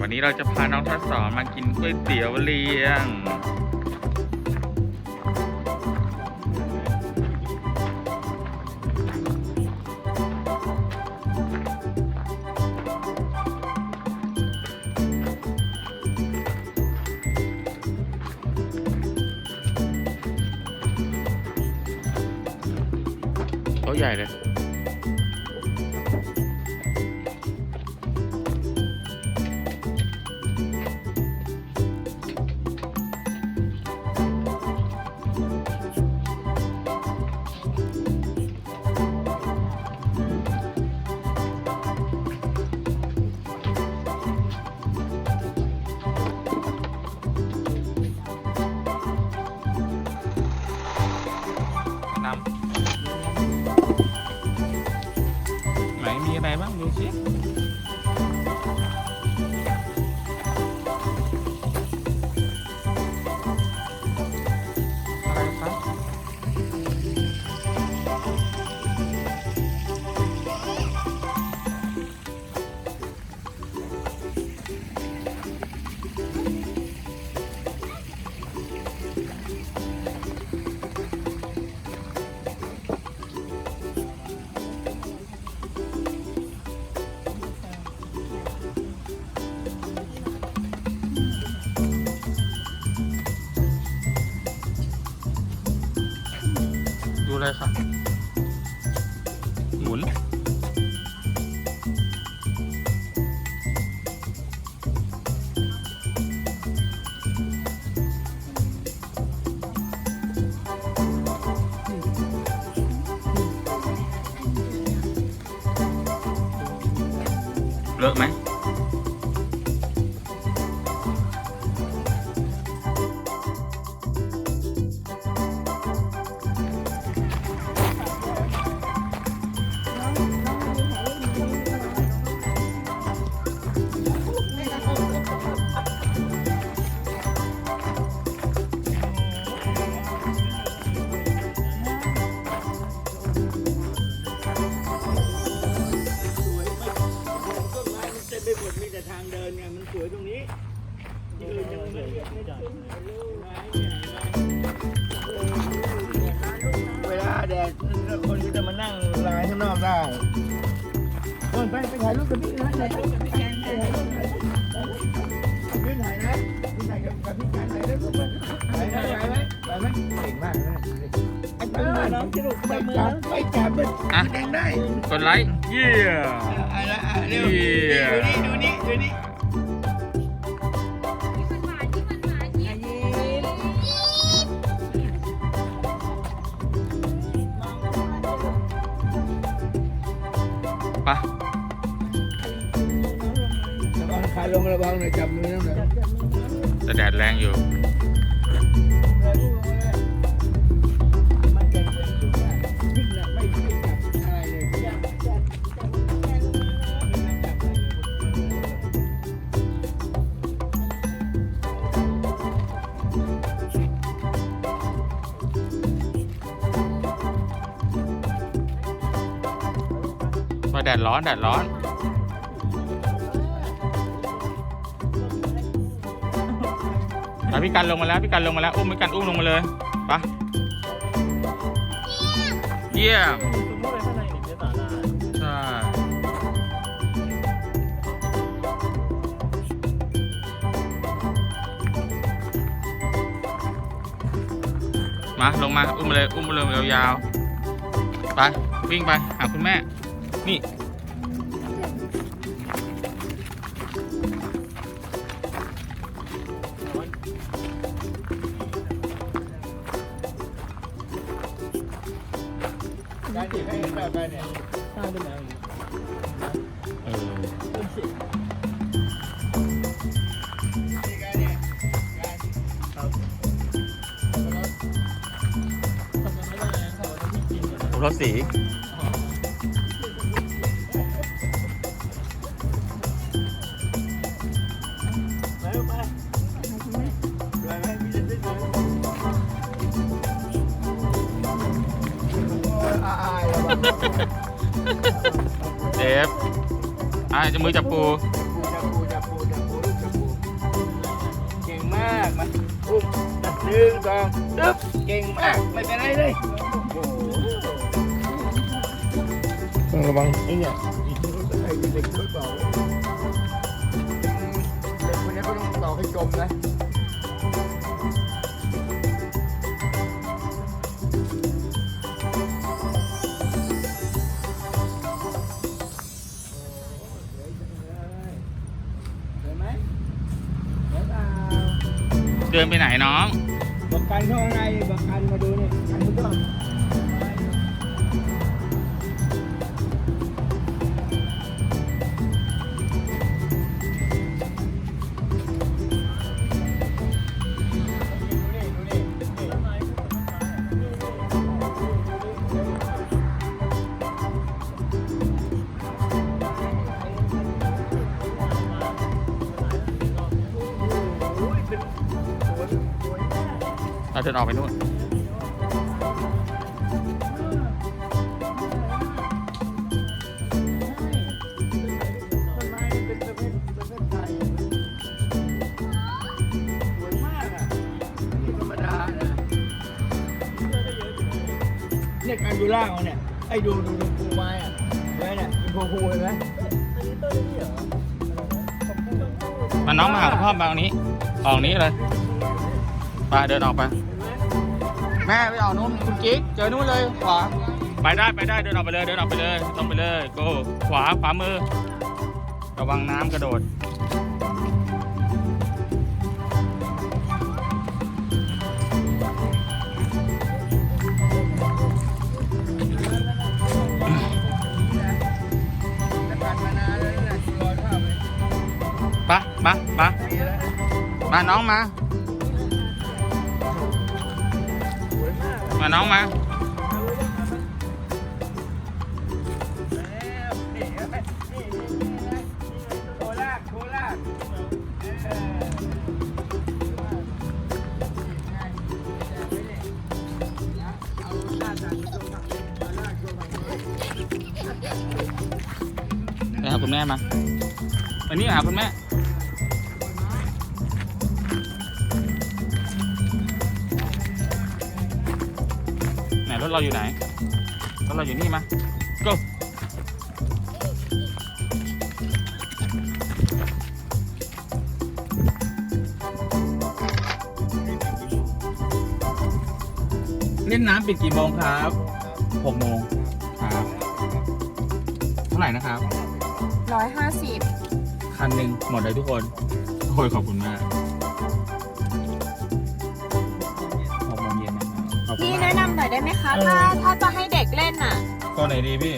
วันนี้เราจะพาน้องทัศสอนมากินก๋วยเตี๋ยวเรียง ใหญ่เลย เลอะไหม ไปไปถ่ายรูปกับพี่นะถ่ายรูปกับพี่แกงถ่ายรูปถ่ายรูปยืนถ่ายนะยืนถ่ายกับพี่แกงถ่ายรูปไปถ่ายได้ไหมไปไหมเก่งมากนะไอ้ป้าน้องสนุกไปจับไปจับมันอะแดงได้กดไลค์เยี่ยมอะไรนะเร็ว ลงระวังหน่อยจับมือน้ำหน่อยแต่แดดแรงอยู่มันจะเพี่กันลงมาแล้วพี่กันลงมาแล้วอุ้มพี่กันอุ้มลงมาเลยไปะเยี่ยมใช่มาลงมาอุ้มมาเลยอุ้มมาเลยยาวๆไปวิ่งไปหาคุณแม่นี่ บ้างเดฟอะจะมือจับปู จับปูจับปูจับปูจับปูเก่งมากมาอุ้มจับหนึ่งสองตึ๊บเก่งมาก ไม่เป็นไรเลย ระวังไอ้เนี่ยอีกทีก็ไอ้เด็กช่วยเป่าเด็กคนนี้ก็ต้องต่อให้จมนะเห็นไหมเห็นเปล่าเดินไปไหนน้องบอกกันเท่าไรบอกกันมาดูนี่กัน ดินออกไปนู่นต้นไม้เป็นประเภทประเภทไทยสวยมากอะไม่ธรรมดานะเนี่ยการดูล่างมันเนี่ย ไอ้ดูดูดูปูไม้อะเห็นไหมเนี่ยเป็นภูภูเห็นไหมมาน้องมาหาคุณพ่อมาตรงนี้ ออกนี้เลย ไปเดินออกไป แม่ไปออกนู้นคุณกิ๊กเจอนู้นเลยขวาไปได้ไปได้เดินออกไปเลยเดินออกไปเลยตรงไปเลยโกขวาขวามือ ระวังน้ำกระโดดมานานแล้วนะรอข้าวไปมามาปีแล้วนะมาน้องมา มาน้องมาวนี่เห็นไหมากไปหาคุณแม่มาวันนี้หาคุณแม่ ถเราอยู่ไหนรถเราอยู่นี่มา go เล่นน้ำปิดกี่โมงครับหกโมงครับ เท่าไหร่นะครับ ร้อยห้าสิบ คันหนึ่งหมดเลยทุกคนโอ้ยขอบคุณมาก พี่มากแนะนำหน่อยได้ไหมคะ ถ้าถ้าจะให้เด็กเล่นน่ะ ตัวไหนดีพี่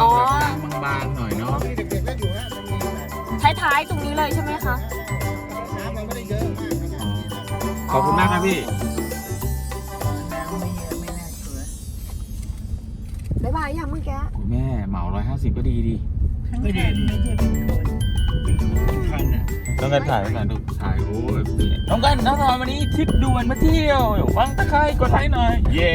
อ๋อ แบบบางๆหน่อยเนาะมีเด็กๆเล่นอยู่ฮะมันมีแบบท้ายๆตรงนี้เลยใช่ไหมคะ น้ำมันไม่ได้เยอะมากนะขอบคุณมากครับพี่ น้ำไม่เยอะไม่น่าเชื่อบ๊ายบายยังเมื่อกี้โอ้ยแม่เหมาร้อยห้าสิบก็ดีดีไม่ดีไม่ใช่เป็นคน เป็นคันอะต้องการถ่ายต้องการดูถ่ายโอ้ย น้องกันน้องทอนวันนี้ทริปด่วนมาเที่ยวฟังตะไคร้กดไลค์หน่อย เย่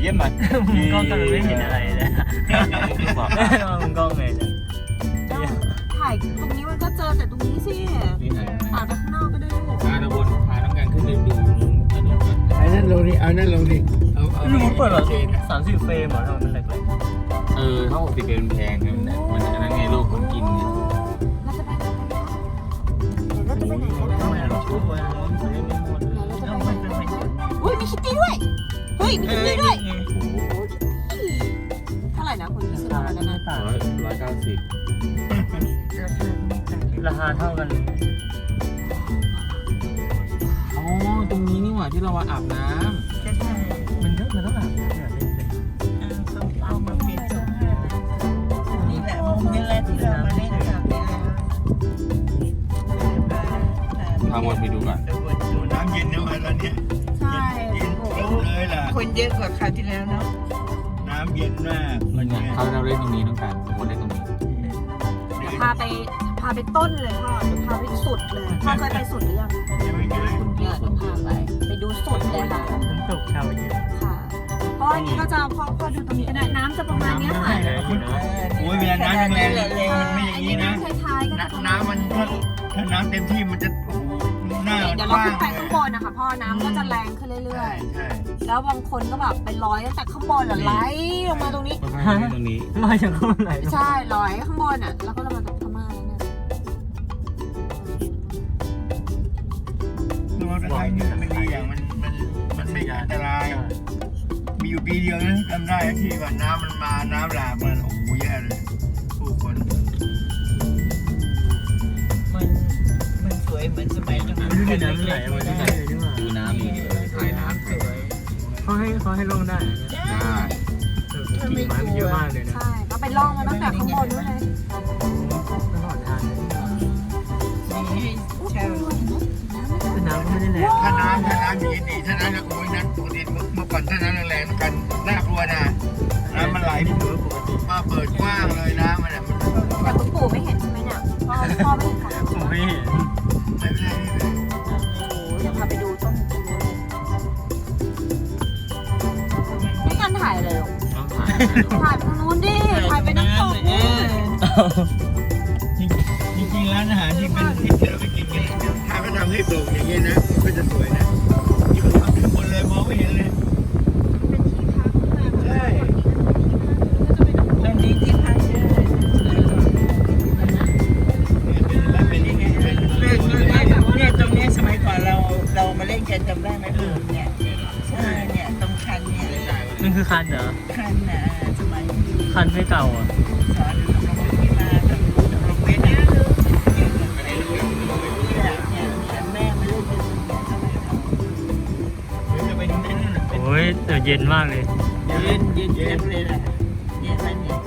เยี่ยมหน่อยมึงกล้องกันไม่เห็นอะไรเลยบอกมึงกล้องไงเนี่ยถ่ายตรงนี้มันก็เจอแต่ตรงนี้สินี่ถ่ายถ่ายไปข้างนอกก็ได้ลูกพาตะบนพาน้องกันขึ้นเดินดูถนนกันไอ้นั่นลงดิเอานั่นลงดิเอาเอานี่มันเปิดเหรอเจนอะสามสิบเฟรมเหรอทำไมมันเล็กเออถ้าหกสิบเป็นแพงเนี่ย อุ้ยมีคิตตี้ด้วย เฮ้ย มีคิตตี้ด้วยโอ้โหเท่าไหร่นะคุณพี่ซื้อมาแล้วนะต่างร้อยร้อยเก้าสิบราคาเท่ากันเลยอ๋อ ตรงนี้นี่หว่าที่เรามาอาบน้มั วนไปดูก่อนน้ำเย็นเนะวันนี้ใช่เย็นจบเลยคนเยอะกว่าคราวที่แล้วเนาะน้ำเย็นมากมันไงเขาเราเล่นตรงนี้ต้องการผมเล่นตรงนี้เดี๋ยวพาไปพาไปต้นเลยพ่อเดี๋ยวพาไปสุดเลยพ่อเคยไปสุดหรือยังยังไม่เจอเนี่ยเดี๋ยวพาไปไปดูสุดเลยค่ะผมตกช้าเย็นค่ะเพราะอันนี้ก็จะพอพอดูตรงนี้ก็ได้น้ำจะประมาณเนี้ยค่ะแรงอยู่นะโอ้ยเวลาน้ำแรงมันไม่อย่างนี้นะน้ำมันถ้าน้ำเต็มที่มันจะ เดี๋ยวกเราว้างขึ้นไปข้างบนนะคะพ่อน้ำก็จะแรงขึ้นเรื่อใช่ยใช่ๆ แล้วบางคนก็แบบไปลอยตั้งแต่ข้างบนอะไหลลงมาตรงนี้ค่อยๆเล่นตรงนี้มาจากข้างไหนใช่ลอยข้างบนอะแล้วก็ลงมาตรงพม่าแล้วเนี่ยนอนกระไทยนี่มันดีอย่างมันมันมันไม่อันตราย มีอยู่ปีเดียวนะจำได้ที่ว่าน้ำมันมาน้ำหลากมันโอ้ วยเหมือนสมัยเรามันดูน้ำไหลมาที่ไหนดีกว่าดูน้ำนี่ถ่ายน้ำสวยเขาให้เขาให้ลงได้นะเนี่ยได้กิ่งไม้มันเยอะมากเลยนะใช่ก็ไปล่องมาตั้งแต่ข้างบนนู้นเลยตลอดทางเลยมีให้เช่าแต่น้ำก็ไม่ได้แรงถ้าน้ำถ้าน้ำอย่างนี้ดีถ้าน้ำโอ้ยนั้นปกติเมื่อเมื่อก่อนถ้าน้ำแรงๆกันน่ากลัวนะ ถ่ายถ่ายไปทางนู้นดิถ่ายไปน้ำตกเอนู่นอจริงๆร้านอาหารที่เป็นที่เราไปกินกันถ้าเขาทำให้โปร่งอย่างนี้นะมันก็จะสวยนะนี่มันทำขึ้นบนเลยมองไม่เห็นเลย อ้ยแต่เย็นมากเลย เย็นเย็นเย็นเลยล่ะเย็นแล้วเนี่ย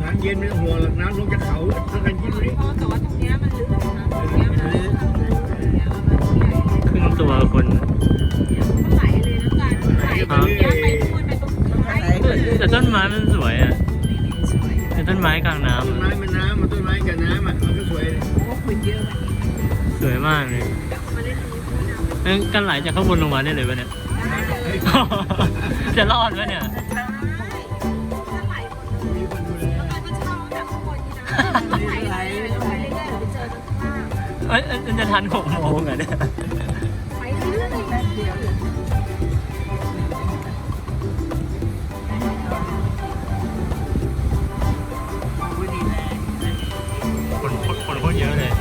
น้ำเย็นไม่ต้องห่วงหรอกน้ำลงจากเขาถ้ากันคิดดูดิพ่อแต่ว่าตรงเนี้ยมันลึกนะตรงเนี้ยมันลึกเนี่ยมันไหลครึ่งตัวคนมันไหลเลยแล้วกันไหลไปเนี้ยไปนู่นไปตรงท้ายแต่ต้นไม้มันสวยอะแต่ต้นไม้กลางน้ำต้นอะไม้มันน้ำมันต้นไม้กับน้ำอะมันก็สวยเลยโอ้คนเยอะวันนี้สวยมากเลยเอ้ยกันไหลจากข้างบนลงมาได้เลยปะเนี่ย จะรอดปะเนี่ย เอ้ยเอ้ยจะทันหกโมงอะเนี่ย คนคนคนโคตรเยอะเลย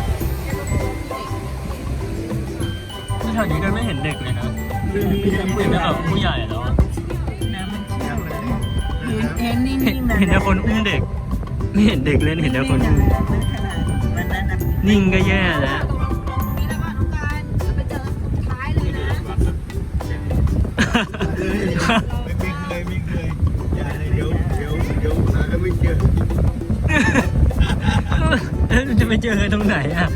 แถวนี้ก็ไม่เห็นเด็กเลยนะ เห็นแต่แบบผู้ใหญ่แล้วอะน้ำมันเชี่ยวเลยเห็นเห็นนี่เห็นนี่มาเห็นแต่คนอุ้มเด็ก ไม่เห็นเด็กเล่นเห็นแต่คนอุ้มวันนั้นน่ะนิ่งก็แย่แล้วไม่ไม่เคยไม่เคยอย่าเลยเดี๋ยวเดี๋ยวเดี๋ยวหาก็ไม่เจอ จะไปเจอตรงไหนอะ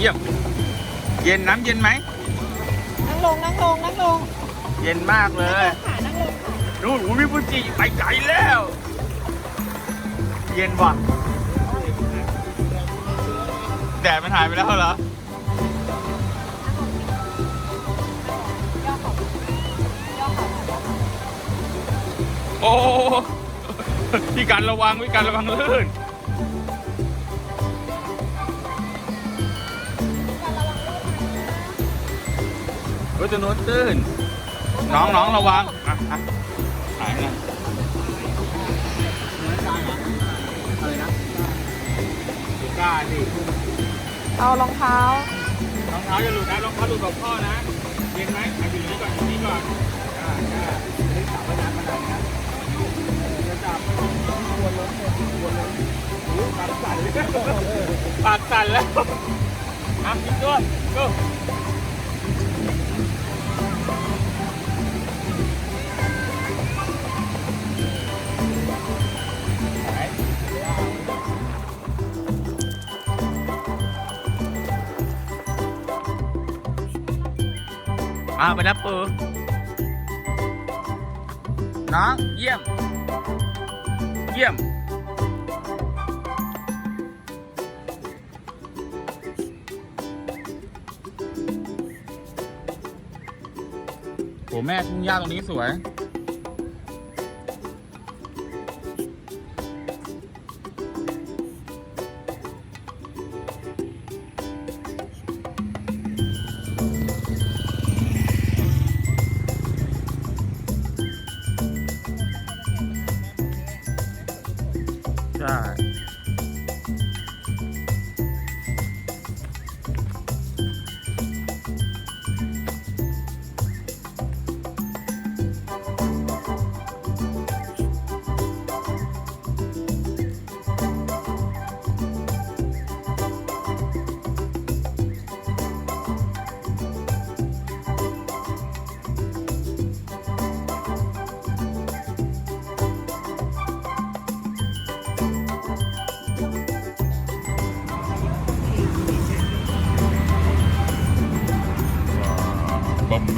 เขาเจ็บเท้าเยี่ยมหน่อยเยี่ยม เย็นน้ำเย็นไหมเอ้ยงลงนั่งลงนั่งลงเย็นมากเลยขานั่งลงค่ะนู่นอูมิบุจิไปไกลแล้ว เย็นว่ะ แดดมันหายไปแล้วเหรอ ย่อเข่าย่อเข่าย่อเข่าโอ้พี่การระวังพี่การระวังลื่น ฮ้ยจะโน้นตื้นน้องน้องระวังอะอะหายนะอะไรนะกล้าดิเอารองเท้ารองเท้าอย่าหลุดนะรองเท้าหลุดกับพ่อนะเย็นไหมเอาอยู่นี่ก่อนอยู่นี่ก่อนกล้ากล้าไม่ได้จับไว้นานขนาดนั้นจะจับควรล้มเนี่ยควรล้มโอ้ยปากสั่นเลยปากสั่นแล้วอะกินด้วย go มาไปนับปูน้องเยี่ยม เยี่ยม โหแม่ทุ่งหญ้าตรงนี้สวย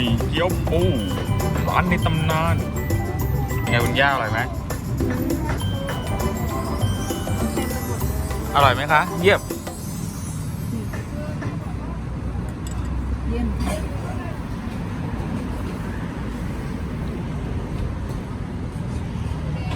มี่เกี๊ยวปูร้านในตำนานไงคุณย่าอร่อยไหมอร่อยไหมคะ เยี่ยม